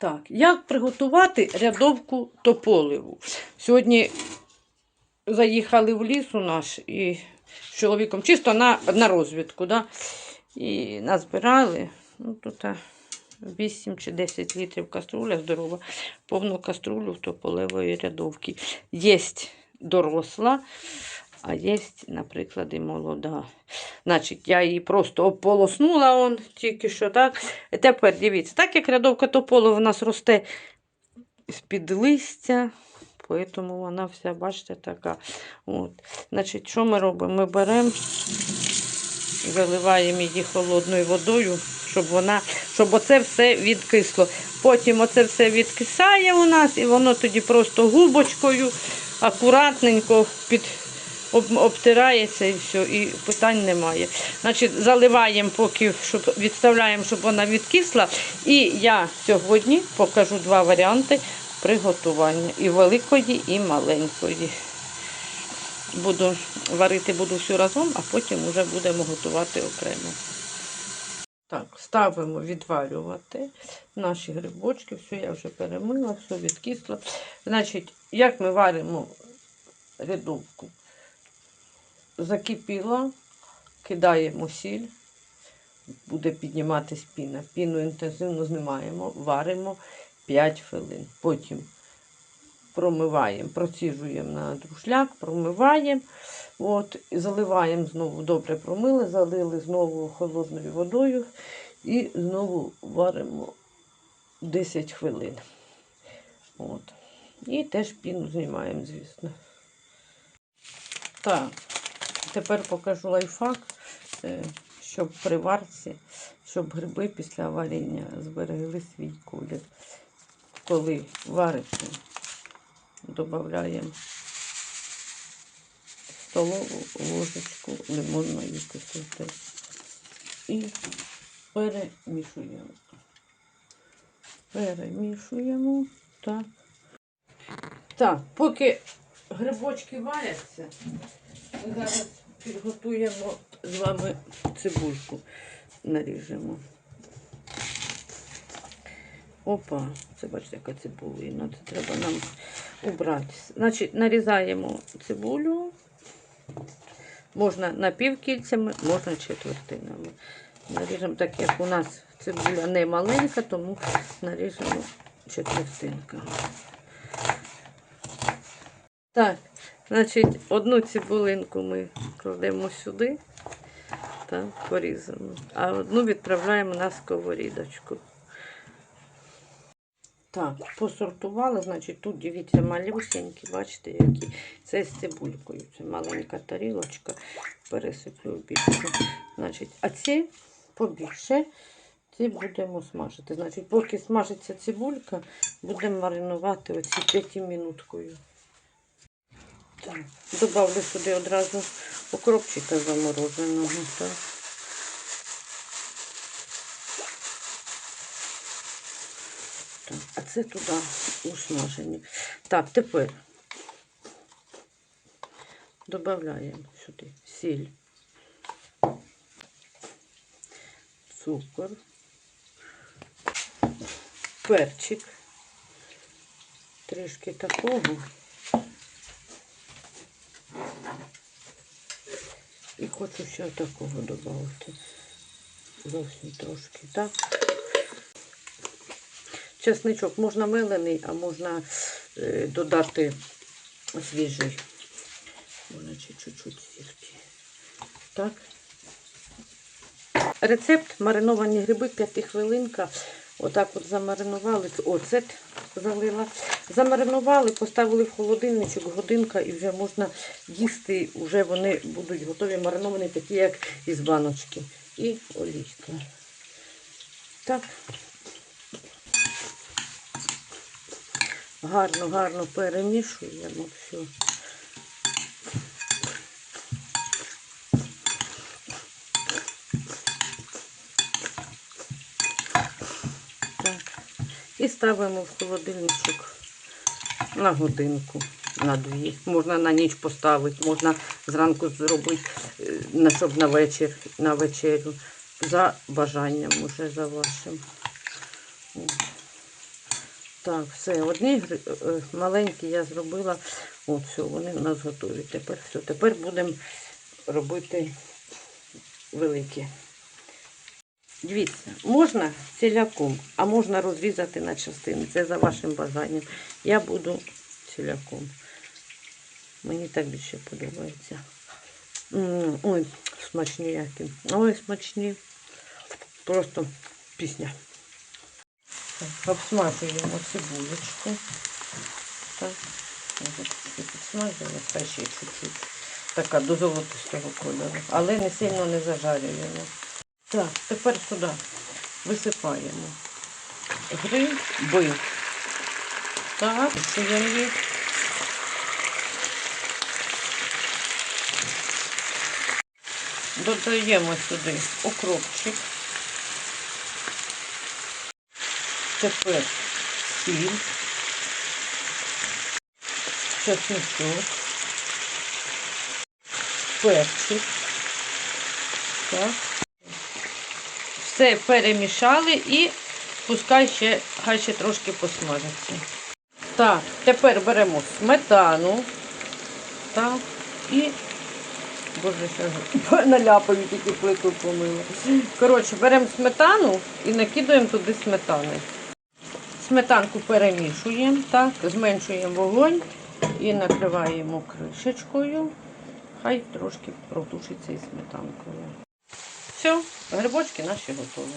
Так, як приготувати рядовку тополеву? Сьогодні заїхали в ліс у наш і з чоловіком чисто на, на розвідку. Да? І назбирали. Ну, тут 8 чи 10 літрів каструля здорова, повну каструлю тополевої рядовки. Єсть доросла, а є, наприклад, і молода. Значить, я її просто ополоснула он, тільки що так. І тепер дивіться, так як рядовка тополу в нас росте з-під листя, тому вона вся, бачите, така. От. Значить, що ми робимо? Ми беремо, виливаємо її холодною водою, щоб вона, щоб оце все відкисло. Потім оце все відкисає у нас, і воно тоді просто губочкою акуратненько під обтирається і все, і питань немає. Значить, заливаємо, поки щоб відставляємо, щоб вона відкисла. І я сьогодні покажу два варіанти приготування і великої, і маленької. Буду варити буду всю разом, а потім вже будемо готувати окремо. Так, ставимо відварювати наші грибочки. Все, я вже перемила, все відкисло. Значить, як ми варимо рядовку? Закипіло, кидаємо сіль, буде підніматись піна. Піну інтенсивно знімаємо, варимо 5 хвилин. Потім промиваємо, проціжуємо на друшляк, промиваємо. От, і заливаємо знову, добре промили, залили знову холодною водою і знову варимо 10 хвилин. От. І теж піну знімаємо, звісно. Так, тепер покажу лайфхак, е, щоб при варці, щоб гриби після варіння зберегли свій колір. Коли вариться, додаємо столову ложечку лимонної кислоти і перемішуємо. Перемішуємо так. Так, поки грибочки варяться, зараз підготуємо з вами цибульку. Наріжемо. Опа, це бачите, яка цибулина. Це треба нам убрати. Значить, нарізаємо цибулю. Можна напівкільцями, можна четвертинами. Наріжемо так, як у нас цибуля не маленька, тому наріжемо четвертинками. Так, значить, одну цибулинку ми кладемо сюди, так, порізану, а одну відправляємо на сковорідочку. Так, посортували, значить, тут дивіться малюсенькі, бачите, які. Це з цибулькою. Це маленька тарілочка. Пересиплю більше. Значить, а ці побільше. Ці будемо смажити. Значить, поки смажиться цибулька, будемо маринувати оці п'ятимінуткою. Так, добавлю сюди одразу окропчика замороженого. Так, а це туди усмажені. Так, тепер додаємо сюди сіль, цукор, перчик, трішки такого. І хочу ще такого додати. Зовсім трошки, так. Чесничок можна мелений, а можна е, додати свіжий. Можна чуть-чуть сірки. Так. Рецепт мариновані гриби 5 хвилинка. Отак от замаринували, оцет залила. Замаринували, поставили в холодильничок годинка і вже можна їсти. Вже вони будуть готові мариновані, такі, як із баночки. І олійка. Так. Гарно, гарно перемішуємо все. Ставимо в холодильничок на годинку, на дві. Можна на ніч поставити, можна зранку зробити, е, щоб на вечір, на вечерю. За бажанням уже за вашим. Так, все, одні е, маленькі я зробила. От, все, вони в нас готові. Тепер все. Тепер будемо робити великі. Дивіться, можна ціляком, а можна розрізати на частини. Це за вашим бажанням. Я буду ціляком. Мені так більше подобається. Ой, смачні які. Ой, смачні. Просто пісня. Обсмажуємо цибулечку. Так, підсмажуємо, ще чуть-чуть. Така до золотистого кольору. Але не сильно не зажарюємо. Так, тепер сюди висипаємо гриби. Так, висипаємо їх. Додаємо сюди укропчик. Тепер сіль, чесночок, перчик. Так. Все перемішали і пускай ще, хай ще трошки посмажиться. Так, тепер беремо сметану. Так, і Боже, ще наляпаю тільки плиту помила. Коротше, беремо сметану і накидаємо туди сметани. Сметанку перемішуємо, так, зменшуємо вогонь і накриваємо кришечкою. Хай трошки протушиться і сметанкою. Все, грибочки наші готові.